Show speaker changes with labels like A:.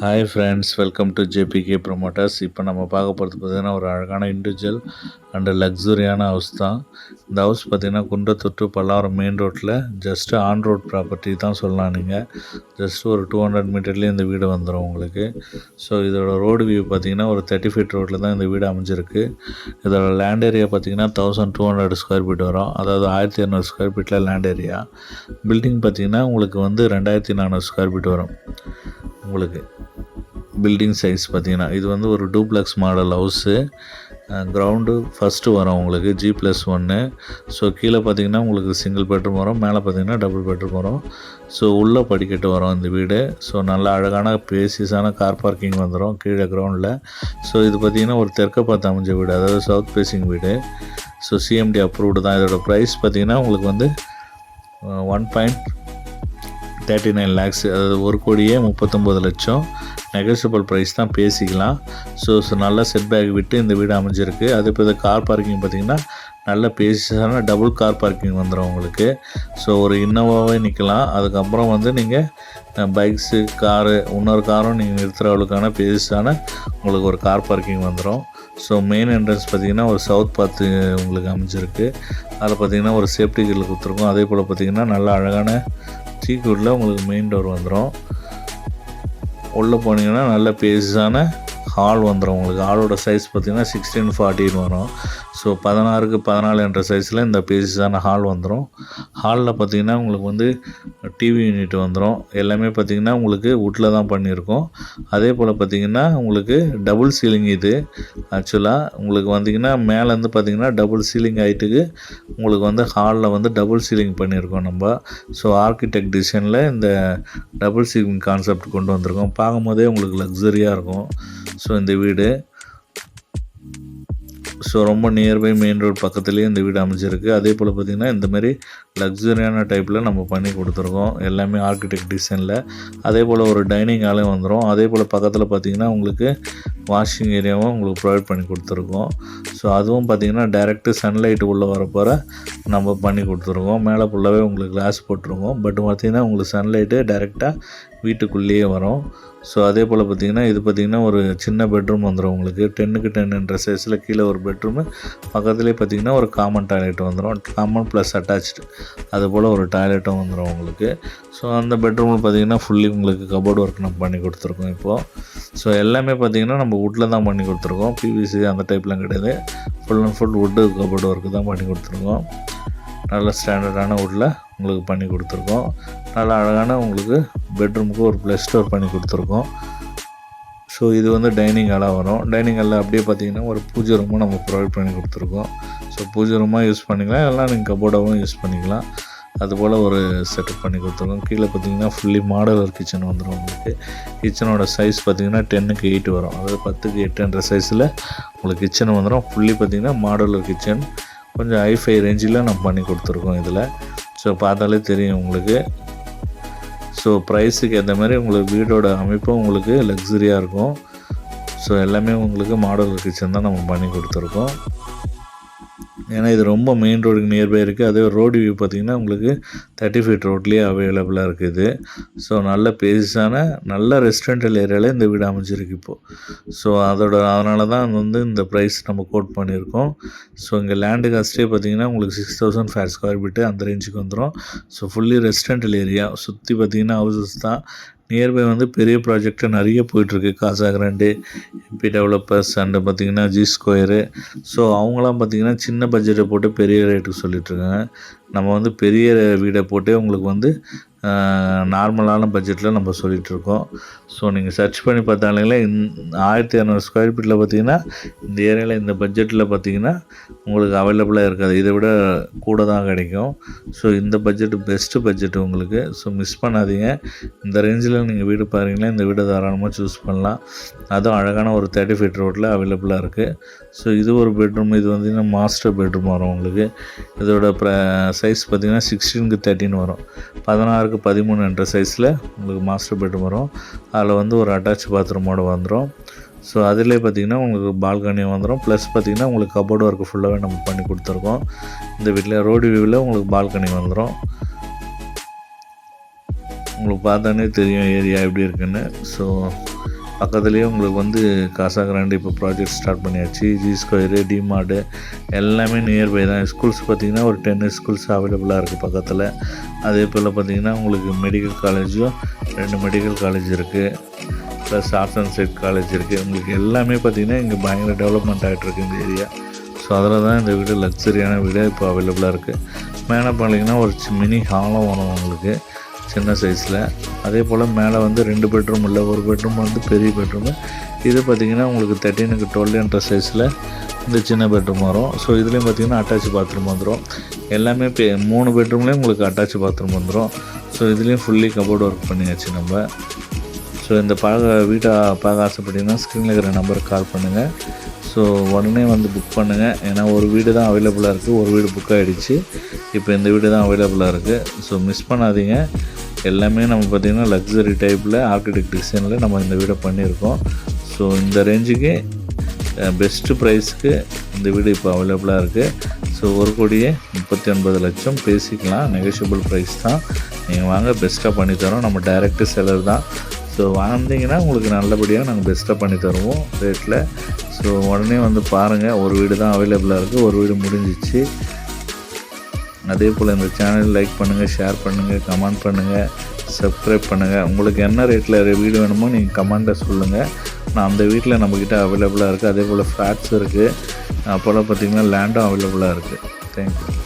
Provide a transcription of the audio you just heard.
A: Hi friends welcome to JBK promoters இப்போ நம்ம பார்க்க போகிறது பார்த்திங்கன்னா ஒரு அழகான இண்டிவிஜுவல் அண்ட் லக்ஸுரியான ஹவுஸ் தான். இந்த ஹவுஸ் பார்த்திங்கன்னா குன்றத்தொட்டு பல்லாவரம் மெயின் ரோட்டில் ஜஸ்ட்டு ஆன் ரோட் ப்ராப்பர்ட்டி தான் சொல்லலாம் நீங்கள் ஜஸ்ட் ஒரு டூ ஹண்ட்ரட் மீட்டர்லேயே இந்த வீடு வந்துடும் உங்களுக்கு. ஸோ இதோட ரோடு வியூ பார்த்திங்கன்னா ஒரு தேர்ட்டி ஃபீட் ரோட்டில் தான் இந்த வீடு அமைஞ்சிருக்கு. இதோட லேண்ட் ஏரியா பார்த்திங்கன்னா thousand two hundred square feet வரும். அதாவது ஆயிரத்தி இரநூறு ஸ்கொயர் ஃபீட்டில் லேண்ட் ஏரியா பில்டிங் பார்த்திங்கன்னா உங்களுக்கு வந்து ரெண்டாயிரத்தி நானூறு ஸ்கொயர் ஃபீட் வரும். உங்களுக்கு பில்டிங் சைஸ் பார்த்தீங்கன்னா இது வந்து ஒரு duplex model house ground first வரும் உங்களுக்கு ஜி ப்ளஸ் ஒன்று ஸோ கீழே பார்த்தீங்கன்னா உங்களுக்கு சிங்கிள் பெட்ரூம் வரும் மேலே பார்த்தீங்கன்னா டபுள் பெட்ரூம் வரும். ஸோ உள்ளே படிக்கட்டு வரும் இந்த வீடு. ஸோ நல்ல அழகான பேசிஸான கார் பார்க்கிங் வந்துடும் கீழே கிரவுண்டில் ஸோ இது பார்த்திங்கன்னா ஒரு தெற்க பார்த்து அமைஞ்ச வீடு அதாவது சவுத் ஃபேஸிங் வீடு. ஸோ சிஎம்டி அப்ரூவ்டு தான். இதோட ப்ரைஸ் பார்த்தீங்கன்னா உங்களுக்கு வந்து one point thirty nine lakhs அதாவது ஒரு கோடியே முப்பத்தொம்போது லட்சம். நெகோசியபிள் ப்ரைஸ் தான் பேசிக்கலாம். ஸோ ஸோ நல்ல செட் பேக் விட்டு இந்த வீடு அமைஞ்சிருக்கு. அது இப்போ கார் பார்க்கிங் பார்த்திங்கன்னா நல்ல பேசிஸான டபுள் கார் பார்க்கிங் வந்துடும் உங்களுக்கு. ஸோ ஒரு இன்னோவாவே நிற்கலாம் அதுக்கப்புறம் வந்து நீங்கள் பைக்ஸு காரு இன்னொரு காரும் நீங்கள் நிறுத்துகிற அளவுக்கான பேசிஸான உங்களுக்கு ஒரு கார் பார்க்கிங் வந்துடும் ஸோ மெயின் என்ட்ரன்ஸ் பார்த்திங்கன்னா ஒரு சவுத் பார்த்து உங்களுக்கு அமைஞ்சிருக்கு. அதில் பார்த்திங்கன்னா ஒரு சேஃப்டி கில் கொடுத்துருக்கோம். அதே போல் பார்த்திங்கன்னா நல்ல அழகான சீக்கூரில் உங்களுக்கு மெயின் டோர் வந்துடும் உள்ளே போனீங்கன்னா நல்ல பேஸான ஹால் வந்துடும் உங்களுக்கு. ஹாலோட சைஸ் பார்த்திங்கன்னா சிக்ஸ்டீன் ஃபார்ட்டின்னு வரும். ஸோ பதினாறுக்கு பதினாலு என்ற சைஸில் இந்த பேசிஸான ஹால் வந்துடும் ஹாலில் பார்த்திங்கன்னா உங்களுக்கு வந்து டிவி யூனிட் வந்துடும் எல்லாமே பார்த்திங்கன்னா உங்களுக்கு வுட்டில் தான் பண்ணியிருக்கோம். அதே போல் பார்த்திங்கன்னா உங்களுக்கு டபுள் சீலிங் இது. ஆக்சுவலாக உங்களுக்கு வந்தீங்கன்னா மேலேருந்து பார்த்திங்கன்னா டபுள் சீலிங் ஹைட்டுக்கு உங்களுக்கு வந்து ஹாலில் வந்து டபுள் சீலிங் பண்ணியிருக்கோம் நம்ம. ஸோ ஆர்கிடெக்ட் டிசைனில் இந்த டபுள் சீலிங் கான்செப்ட் கொண்டு வந்திருக்கோம். பார்க்கும்போதே உங்களுக்கு லக்ஸரியாக இருக்கும். ஸோ இந்த வீடு. ஸோ ரொம்ப நியர்பை மெயின் ரோட் பக்கத்துலேயே இந்த வீடு அமைஞ்சிருக்கு. அதே போல் பார்த்திங்கன்னா இந்தமாரி லக்ஸரியான டைப்பில் நம்ம பண்ணி கொடுத்துருக்கோம். எல்லாமே ஆர்கிடெக்ட் டிசைனில் அதே போல் ஒரு டைனிங் ஹாலையும் வந்துடும் அதே போல் பக்கத்தில் பார்த்திங்கன்னா உங்களுக்கு வாஷிங் ஏரியாவும் உங்களுக்கு ப்ரொவைட் பண்ணி கொடுத்துருக்கோம். ஸோ அதுவும் பார்த்திங்கன்னா டைரெக்டு சன்லைட் உள்ளே வரப்போகிற நம்ம பண்ணி கொடுத்துருக்கோம். மேலே ஃபுல்லாகவே உங்களுக்கு கிளாஸ் போட்டிருக்கோம். பட் பார்த்திங்கன்னா உங்களுக்கு சன்லைட்டு டேரெக்டாக வீட்டுக்குள்ளேயே வரும். ஸோ அதே போல் பார்த்திங்கன்னா இது பார்த்திங்கன்னா ஒரு சின்ன பெட்ரூம் வந்துடும் உங்களுக்கு. டென்னுக்கு டென்னுன்ற சைஸில் கீழே ஒரு பெட்ரூமு பக்கத்துலேயே பார்த்திங்கன்னா ஒரு காமன் டாய்லெட் வந்துடும் காமன் ப்ளஸ் அட்டாச்சு அது போல் ஒரு டாய்லெட்டும் வந்துடும் உங்களுக்கு. ஸோ அந்த பெட்ரூமில் பார்த்திங்கன்னா ஃபுல்லி உங்களுக்கு கபோர்டு ஒர்க் நம்ம பண்ணி கொடுத்துருக்கோம் இப்போது ஸோ எல்லாமே பார்த்திங்கன்னா நம்ம வுட்டில் தான் பண்ணி கொடுத்துருக்கோம். பிவிசி அந்த டைப்லாம் கிடையாது. Full and full wood cupboard work தான் பண்ணி கொடுத்துருக்கோம். நல்ல ஸ்டாண்டர்டான வுட்டில் உங்களுக்கு பண்ணி கொடுத்துருக்கோம். நல்ல அழகான உங்களுக்கு பெட்ரூமுக்கு ஒரு ப்ளஸ் ஸ்டோர் பண்ணி கொடுத்துருக்கோம். ஸோ இது வந்து டைனிங் ஹாலாக வரும். டைனிங் ஹாலில் அப்படியே பார்த்தீங்கன்னா ஒரு பூஜை ரூமும் நம்ம ப்ரொவைட் பண்ணி கொடுத்துருக்கோம். ஸோ பூஜை ரூமாக யூஸ் பண்ணிக்கலாம். இல்லைனா நீங்கள் கபோர்டாகவும் யூஸ் பண்ணிக்கலாம். அதுபோல் ஒரு செட்டப் பண்ணி கொடுத்துருக்கோம். கீழே பார்த்தீங்கன்னா ஃபுல்லி மாடலர் கிச்சன் வந்துடும் உங்களுக்கு. கிச்சனோட சைஸ் பார்த்தீங்கன்னா டென்னுக்கு எயிட் வரும். அதாவது பத்துக்கு எட்டுன்ற சைஸில் உங்களுக்கு கிச்சன் வந்துடும் ஃபுல்லி பார்த்தீங்கன்னா மாடலர் கிச்சன் கொஞ்சம் ஹைஃபை ரேஞ்சில் நம்ம பண்ணி கொடுத்துருக்கோம் இதில். ஸோ பார்த்தாலே தெரியும் உங்களுக்கு. ஸோ ப்ரைஸுக்கு ஏற்ற மாதிரி உங்களுக்கு வீடோட அமைப்பும் உங்களுக்கு லக்ஸரியாக இருக்கும். ஸோ எல்லாமே உங்களுக்கு மாடல் கிச்சன் தான் நம்ம பண்ணி கொடுத்துருக்கோம். ஏன்னா இது ரொம்ப மெயின் ரோடுக்கு நியர்பை இருக்குது அதே ரோடு வியூ பார்த்திங்கன்னா உங்களுக்கு தேர்ட்டி ஃபீட் ரோட்லேயே அவைலபிளாக இருக்குது ஸோ நல்ல பெருசான நல்ல ரெசிடென்டல் ஏரியாவில் இந்த வீடு அமைஞ்சிருக்கு இப்போது ஸோ அதோட அதனால தான் வந்து இந்த ப்ரைஸ் நம்ம கோட் பண்ணியிருக்கோம். ஸோ இங்கே லேண்டு காஸ்ட்டே பார்த்திங்கன்னா உங்களுக்கு six thousand five square feet அந்த ரேஞ்சுக்கு வந்துடும் ஸோ ஃபுல்லி ரெசிடென்டல் ஏரியா சுற்றி பார்த்திங்கன்னா ஹவுசஸ் தான். நியர்பை வந்து பெரிய ப்ராஜெக்டாக நிறைய போயிட்டுருக்கு. காசா கிராண்டு எம்பி டெவலப்பர்ஸ் அண்டு பார்த்திங்கன்னா ஜி ஸ்கொயரு ஸோ அவங்களாம் பார்த்திங்கன்னா சின்ன பட்ஜெட்டை போட்டு பெரிய ரேட்டுக்கு சொல்லிகிட்ருக்காங்க நம்ம வந்து பெரிய வீடை போட்டே உங்களுக்கு வந்து நார்மலான பட்ஜெட்டில் நம்ம சொல்லிகிட்ருக்கோம் ஸோ நீங்கள் சர்ச் பண்ணி பார்த்தாலே இந் ஆயிரத்தி இரநூறு ஸ்கொயர் ஃபீட்டில் பார்த்தீங்கன்னா இந்த ஏரியாவில் இந்த பட்ஜெட்டில் பார்த்தீங்கன்னா உங்களுக்கு அவைலபிளாக இருக்காது. இதை விட கூட தான் கிடைக்கும். ஸோ இந்த பட்ஜெட் பெஸ்ட்டு பட்ஜெட் உங்களுக்கு. ஸோ மிஸ் பண்ணாதீங்க. இந்த ரேஞ்சில் நீங்கள் வீடு பாருங்களேன் இந்த வீடை தாராளமாக சூஸ் பண்ணலாம். அதுவும் அழகான ஒரு தேர்ட்டி ஃபீட் ரோட்டில் அவைலபிளாக இருக்குது ஸோ இது ஒரு பெட்ரூம் இது வந்து மாஸ்டர் பெட்ரூம் வரும் உங்களுக்கு. இதோட ப்ர சைஸ் பார்த்திங்கன்னா சிக்ஸ்டீனுக்கு தேர்ட்டின் வரும். பதினாறுக்கு பதிமூணு என்ற சைஸில் உங்களுக்கு மாஸ்டர் பெட்ரூம் வரும். அதில் வந்து ஒரு அட்டாச் பாத்ரூமோடு வந்துடும் ஸோ அதிலே பார்த்திங்கன்னா உங்களுக்கு பால்கனியும் வந்துடும் ப்ளஸ் பார்த்திங்கன்னா உங்களுக்கு கபோர்டு ஒர்க்கு ஃபுல்லாகவே நம்ம பண்ணி கொடுத்துருக்கோம். இந்த வீட்டில் ரோடு வியூவில் உங்களுக்கு பால்கனி வந்துடும் உங்களுக்கு பார்த்தானே தெரியும் ஏரியா எப்படி இருக்குன்னு. ஸோ பக்கத்துலேயே உங்களுக்கு வந்து காசாகிராண்டு இப்போ ப்ராஜெக்ட் ஸ்டார்ட் பண்ணியாச்சு ஜி ஸ்கொயரு டிமார்டு எல்லாமே நியர்பை தான். ஸ்கூல்ஸ் பார்த்திங்கன்னா ஒரு டென் ஸ்கூல்ஸ் அவைலபிளாக இருக்குது பக்கத்தில். அதே போல் பார்த்திங்கன்னா உங்களுக்கு மெடிக்கல் காலேஜும் ரெண்டு மெடிக்கல் காலேஜ் இருக்குது ப்ளஸ் ஆர்ட்ஸ் அண்ட் சைட் காலேஜ் இருக்குது உங்களுக்கு எல்லாமே பார்த்திங்கன்னா இங்கே பயங்கர டெவலப்மெண்ட் ஆகிட்டுருக்கு இந்த ஏரியா ஸோ அதில் தான் இந்த வீடு லக்ஸரியான வீடு இப்போ அவைலபிளாக இருக்குது மேலே பார்த்தீங்கன்னா ஒரு மினி ஹாலும் வரும் உங்களுக்கு. சின்ன சைஸில் அதே போல் மேலே வந்து ரெண்டு பெட்ரூம் இல்லை ஒரு பெட்ரூம் வந்து பெரிய பெட்ரூமு இது பார்த்திங்கன்னா உங்களுக்கு தேர்ட்டீனுக்கு டுவெல் என்ற சைஸில் இந்த சின்ன பெட்ரூம் வரும். ஸோ இதுலேயும் பார்த்திங்கன்னா அட்டாச் பாத்ரூம் வந்துடும் எல்லாமே பே மூணு பெட்ரூம்லேயும் உங்களுக்கு அட்டாச் பாத்ரூம் வந்துடும் ஸோ இதுலேயும் ஃபுல்லி கபோர்டு ஒர்க் பண்ணியாச்சு நம்ம. ஸோ இந்த பழக வீட்டை பார்க்க ஆசைப்பட்டீங்கன்னா ஸ்க்ரீனில் இருக்கிற நம்பருக்கு கால் பண்ணுங்கள் ஸோ உடனே வந்து புக் பண்ணுங்கள் ஏன்னா ஒரு வீடு தான் அவைலபிளாக இருக்குது ஒரு வீடு புக் ஆகிடுச்சு இப்போ இந்த வீடு தான் அவைலபிளாக இருக்குது ஸோ மிஸ் பண்ணாதீங்க. எல்லாமே நம்ம பார்த்திங்கன்னா லக்ஸரி டைப்பில் ஆர்கிடெக்ட் டிசைனில் நம்ம இந்த வீடை பண்ணியிருக்கோம். ஸோ இந்த ரேஞ்சுக்கு பெஸ்ட்டு ப்ரைஸ்க்கு இந்த வீடு இப்போ அவைலபிளாக இருக்குது ஸோ ஒரு கோடியே முப்பத்தி ஒன்பது லட்சம். பேசிக்கலாம். நெகோஷியபிள் ப்ரைஸ் தான். நீங்கள் வாங்க பெஸ்ட்டாக பண்ணித்தரோம் நம்ம டைரக்ட் செலர் தான். ஸோ வந்தீங்கன்னா உங்களுக்கு நல்லபடியாக நாங்கள் பெஸ்ட்டாக பண்ணி தருவோம் ரேட்டில் ஸோ உடனே வந்து பாருங்கள் ஒரு வீடு தான் அவைலபிளாக இருக்குது ஒரு வீடு முடிஞ்சிச்சு. அதே போல் இந்த சேனல் லைக் பண்ணுங்கள் ஷேர் பண்ணுங்கள் கமெண்ட் பண்ணுங்கள் சப்ஸ்கிரைப் பண்ணுங்கள் உங்களுக்கு என்ன ரேட்டில் வீடு வேணுமோ நீங்கள் கமெண்ட்டை சொல்லுங்கள் நான் அந்த வீட்டில் நம்மக்கிட்ட அவைலபிளாக இருக்குது அதே போல் ஃப்ளாட்ஸ் இருக்குது அப்போல்லாம் பார்த்திங்கன்னா லேண்டும் அவைலபிளாக இருக்குது தேங்க்யூ